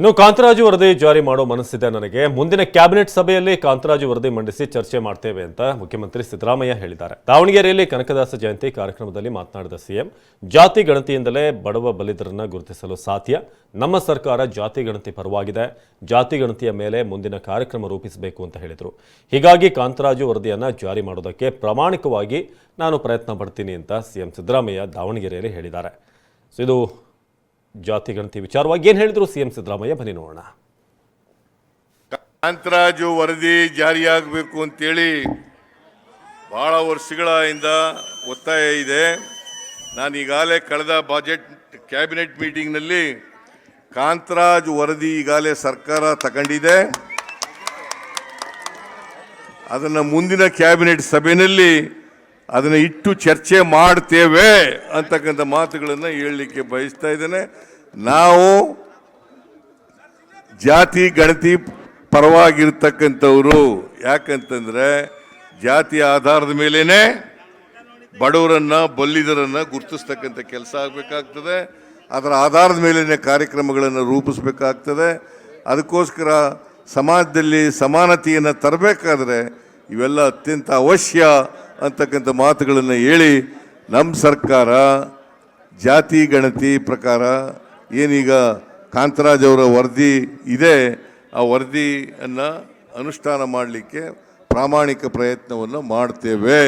ಇನ್ನು ಕಾಂತರಾಜು ವರದಿ ಜಾರಿ ಮಾಡೋ ಮನಸ್ಸಿದೆ ನನಗೆ. ಮುಂದಿನ ಕ್ಯಾಬಿನೆಟ್ ಸಭೆಯಲ್ಲಿ ಕಾಂತರಾಜು ವರದಿ ಮಂಡಿಸಿ ಚರ್ಚೆ ಮಾಡ್ತೇವೆ ಅಂತ ಮುಖ್ಯಮಂತ್ರಿ ಸಿದ್ದರಾಮಯ್ಯ ಹೇಳಿದ್ದಾರೆ. ದಾವಣಗೆರೆಯಲ್ಲಿ ಕನಕದಾಸ ಜಯಂತಿ ಕಾರ್ಯಕ್ರಮದಲ್ಲಿ ಮಾತನಾಡಿದ ಸಿಎಂ, ಜಾತಿ ಗಣತಿಯಿಂದಲೇ ಬಡವ ಬಲಿದರನ್ನ ಗುರುತಿಸಲು ಸಾಧ್ಯ. ನಮ್ಮ ಸರ್ಕಾರ ಜಾತಿ ಗಣತಿ ಪರವಾಗಿದೆ. ಜಾತಿ ಗಣತಿಯ ಮೇಲೆ ಮುಂದಿನ ಕಾರ್ಯಕ್ರಮ ರೂಪಿಸಬೇಕು ಅಂತ ಹೇಳಿದರು. ಹೀಗಾಗಿ ಕಾಂತರಾಜು ವರದಿಯನ್ನು ಜಾರಿ ಮಾಡೋದಕ್ಕೆ ಪ್ರಾಮಾಣಿಕವಾಗಿ ನಾನು ಪ್ರಯತ್ನ ಪಡ್ತೀನಿ ಅಂತ ಸಿಎಂ ಸಿದ್ದರಾಮಯ್ಯ ದಾವಣಗೆರೆಯಲ್ಲಿ ಹೇಳಿದ್ದಾರೆ. ಸೊ ಇದು ಜಾತಿ ಗಣತಿ ವಿಚಾರವಾಗಿ ಏನು ಹೇಳಿದ್ರು ಸಿಎಂ ಸಿದ್ದರಾಮಯ್ಯ? ಬನ್ನಿ ನೋಡೋಣ. ಕಾಂತರಾಜು ವರದಿ ಜಾರಿಯಾಗಬೇಕು ಅಂತೇಳಿ ಬಹಳ ವರ್ಷಗಳಿಂದ ಒತ್ತಾಯ ಇದೆ. ನಾನು ಈಗಾಗಲೇ ಕಳೆದ ಬಜೆಟ್ ಕ್ಯಾಬಿನೆಟ್ ಮೀಟಿಂಗ್ನಲ್ಲಿ ಕಾಂತರಾಜ್ ವರದಿ ಈಗಾಗಲೇ ಸರ್ಕಾರ ತಗೊಂಡಿದೆ. ಅದನ್ನು ಮುಂದಿನ ಕ್ಯಾಬಿನೆಟ್ ಸಭೆಯಲ್ಲಿ ಅದನ್ನು ಇಟ್ಟು ಚರ್ಚೆ ಮಾಡ್ತೇವೆ ಅಂತಕ್ಕಂಥ ಮಾತುಗಳನ್ನು ಹೇಳಲಿಕ್ಕೆ ಬಯಸ್ತಾ ಇದ್ದೇನೆ. ನಾವು ಜಾತಿ, ಗಣತಿ ಪರವಾಗಿರ್ತಕ್ಕಂಥವ್ರು. ಯಾಕಂತಂದರೆ ಜಾತಿ ಆಧಾರದ ಮೇಲೇ ಬಡವರನ್ನು, ಬಲ್ಲಿದರನ್ನು ಗುರುತಿಸ್ತಕ್ಕಂಥ ಕೆಲಸ ಆಗಬೇಕಾಗ್ತದೆ. ಅದರ ಆಧಾರದ ಮೇಲೇ ಕಾರ್ಯಕ್ರಮಗಳನ್ನು ರೂಪಿಸಬೇಕಾಗ್ತದೆ. ಅದಕ್ಕೋಸ್ಕರ ಸಮಾಜದಲ್ಲಿ ಸಮಾನತೆಯನ್ನು ತರಬೇಕಾದ್ರೆ ಇವೆಲ್ಲ ಅತ್ಯಂತ ಅವಶ್ಯ ಅಂತಕ್ಕಂಥ ಮಾತುಗಳನ್ನು ಹೇಳಿ ನಮ್ಮ ಸರ್ಕಾರ ಜಾತಿ ಗಣತಿ ಪ್ರಕಾರ ಏನೀಗ ಕಾಂತರಾಜ್ ಅವರ ವರದಿ ಇದೆ, ಆ ವರದಿಯನ್ನು ಅನುಷ್ಠಾನ ಮಾಡಲಿಕ್ಕೆ ಪ್ರಾಮಾಣಿಕ ಪ್ರಯತ್ನವನ್ನು ಮಾಡ್ತೇವೆ.